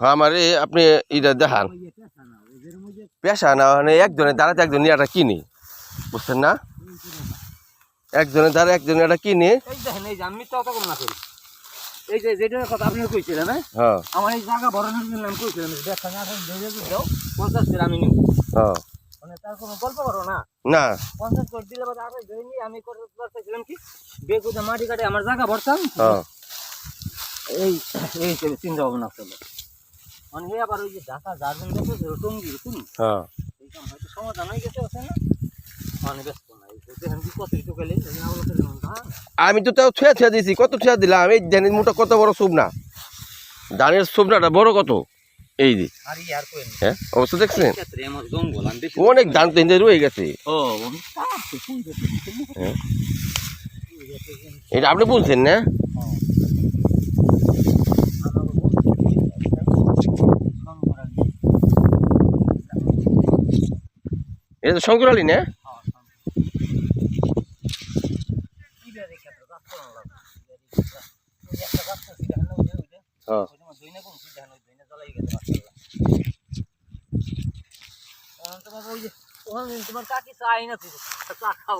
আমার এই আপনি এটা দেখান। পেশা না মানে একজনের দ্বারা একজন এটা কিনে। বুঝছেন না? একজনের দ্বারা একজন এটা কিনে। এই যে আমি তো অত কম না করি এই যে যেটার কথা আপনি কইছিলেন হ্যাঁ? হ্যাঁ। আমার এই জায়গা ভরানোর জন্য আমি কইছিলাম পঞ্চাশ আমি নিব হ্যাঁ। তার কোনো গল্প করো না? না। পঞ্চাশ করে দিলে বাদে আরও ধরে আমি করতে পারতেছিলাম কি? বেগুতে মাটি কাটে আমার জায়গা ভরতাম। এই এই হিসেবে চিন্তা ভাবনা করল মানে আবার ওই যে ঢাকা গার্জেন দেখো যে টঙ্গি শুনি? হয়তো সমাধান হয়ে গেছে ওখানে। মানে ব্যস্ত আমি তো তাও ছুঁয়া ছুঁয়া দিছি কত ছুঁয়া দিলাম? এই ধানের মোটা কত বড় শুকনা ধানের শুকনাটা বড় কত? এই যে। হ্যাঁ অবস্থা দেখছেন? অনেক ধান তো রয়ে গেছে। হ্যাঁ। এটা আপনি বলছেন না? এটা তো শঙ্কর আলী না হ্যাঁ।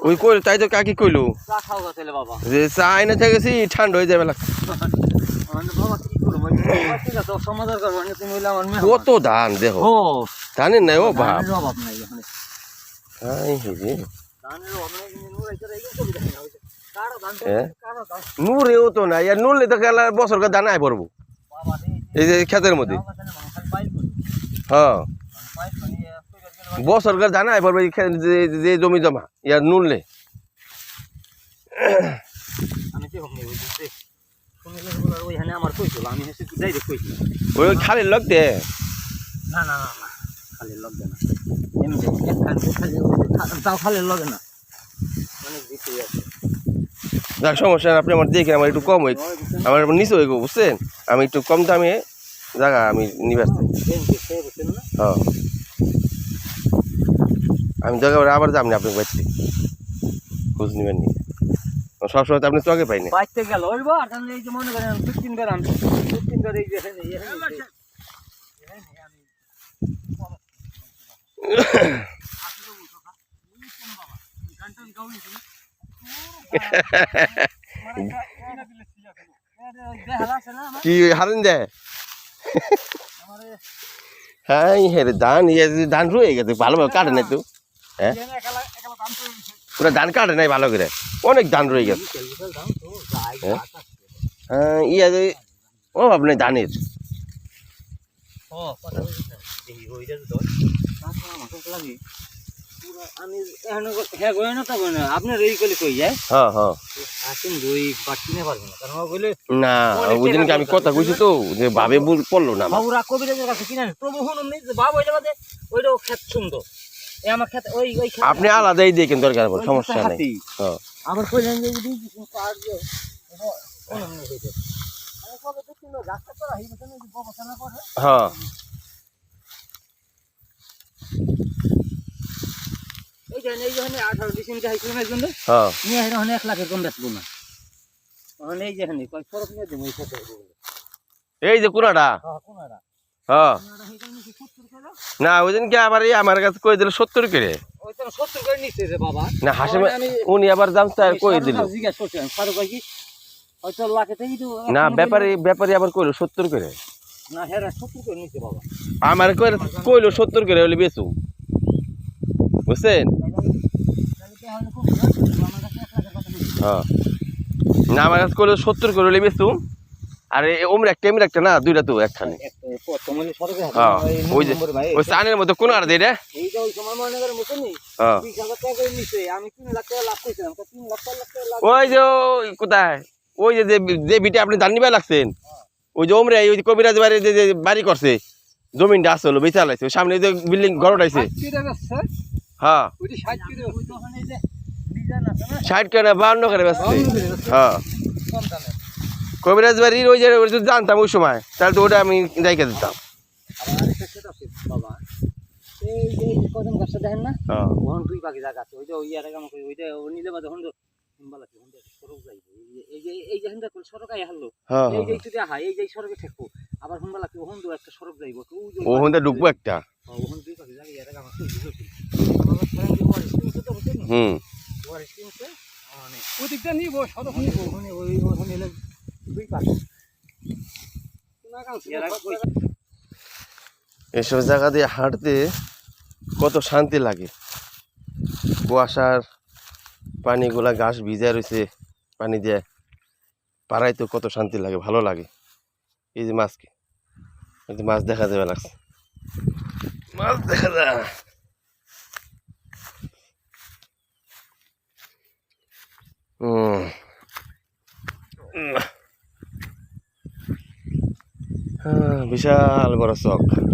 ওই তাই তো কাকি কইলো? যে চা আইনে ঠান্ডা হয়ে যাবে কত ধান দেখো। ধানের নাই ও ধান ধান নুরেও তো নাই আর নুরলে তো গেলে বছর কে দানা পড়ব এই যে ক্ষেতের মধ্যে? না হ্যাঁ। পাইল করি সুগার গেলে বছর কে দানা পড়বে যে- জমি জমা ইয়ার ওই খালি লাগতে না না না না খালি না। এমনি একখান খালি লগে না। অনেক দিতে আছে। যাক সমস্যা আপনি আমার দেখে আমার একটু কম হই আমার নিচে হয়ে গো, বুঝছেন? আমি একটু কম দামে জায়গা আমি নিবে আসতে হ্যাঁ। আমি জায়গা আবার যাম না আপনার বাড়িতে। খোঁজ নেবেন নি। সবসময় তো আপনি চোখে পাই না বাইতে গেল ওই বা তাহলে এই যে মনে করেন এই যে। কি হারেন দেয় হ্যাঁ হেরে ধান ইয়ে ধান রয়ে গেছে ভালোভাবে কাটে নাই তো। হ্যাঁ? পুরো ধান কাটে নাই ভালো করে। অনেক ধান রয়ে গেছে। হ্যাঁ? হ্যাঁ ইয়ে ও আপনি ধানের আমি হ্যাঁ গই না তবে না আপনার এই কলে কই যায়? হ্যাঁ হ্যাঁ। আসুন পারব না। কারণ বলে না ওই দিনকে আমি কথা কইছি তো যে ভাবে পড়ল না। বাবুরা কবিরাজের কাছে কিনে প্রভু হুনুম নেই যে বাবু ওইটা বাদে ওইটাও খেত সুন্দর। এই আমার খেত ওই ওই আপনি আলাদাই দেখেন দরকার পড়ে সমস্যা নেই। হ্যাঁ। আবার কইলেন যে যদি পার যে এটা কোন হইছে আমি কবে তো কিলো গাছটা করা হইবে যে গবেষণা করে। হ্যাঁ। এই যে কোনাটা না। ওই দিনকে আবার আমার কাছে কই দিল সত্তর বাবা। না হাসিমে উনি আবার দাম কই দিল? না ব্যাপারে ব্যাপারে আবার কইলো সত্তর করে। আমার কইলো কইলো সত্তর করে হলে বেচু বুঝছেন? হ্যাঁ। না আমার কাছে কইলো সত্তর করে হলে বেচু আর ওমরা একটা এমনি একটা না দুইটা তো একখানে। হ্যাঁ ওই যে ওই চানের মধ্যে কোন আর দেয় ওই হ্যাঁ। বিশ ওই যে কোথায়? ওই যে যে- বিটা আপনি ধান লাগছেন ওই যে ওমরে ওই যে কবিরাজ বাড়ি যে বাড়ি করছে জমিনটা আসলো বেচা লাগছে ওই সামনে যে বিল্ডিং ঘর উঠাইছে হ্যাঁ। ষাট কিলো ওই তো ওখানে যে ডিজাইন আছে না ষাট করে বাহান্ন করে বেচছে। হ্যাঁ। কবিরাজ বাড়ির ওই যে যদি জানতাম ওই সময় তাহলে তো ওটা আমি দিতাম। হ্যাঁ। কোন হ্যাঁ হ্যাঁ ঢুকবো একটা। ওখান দুই পাখি জায়গা আর কাম আছে বুঝেছি আমার ফ্রেন্ড যে ওয়ার স্টিমছে তো বুঝছেন হুম। ওই দিকটা নিব সড়ক নিব ওখানে ওই ওখানে এলে দুই পাখি এসব জায়গা দিয়ে হাঁটতে কত শান্তি লাগে। কুয়াশার পানিগুলা ঘাস ভিজে রয়েছে পানি দিয়ে পাড়াই তো কত শান্তি লাগে ভালো লাগে। এই যে মাছকে এই যে মাছ দেখা যাবে লাগছে। মাছ দেখা যায়। বিশাল বড় চক।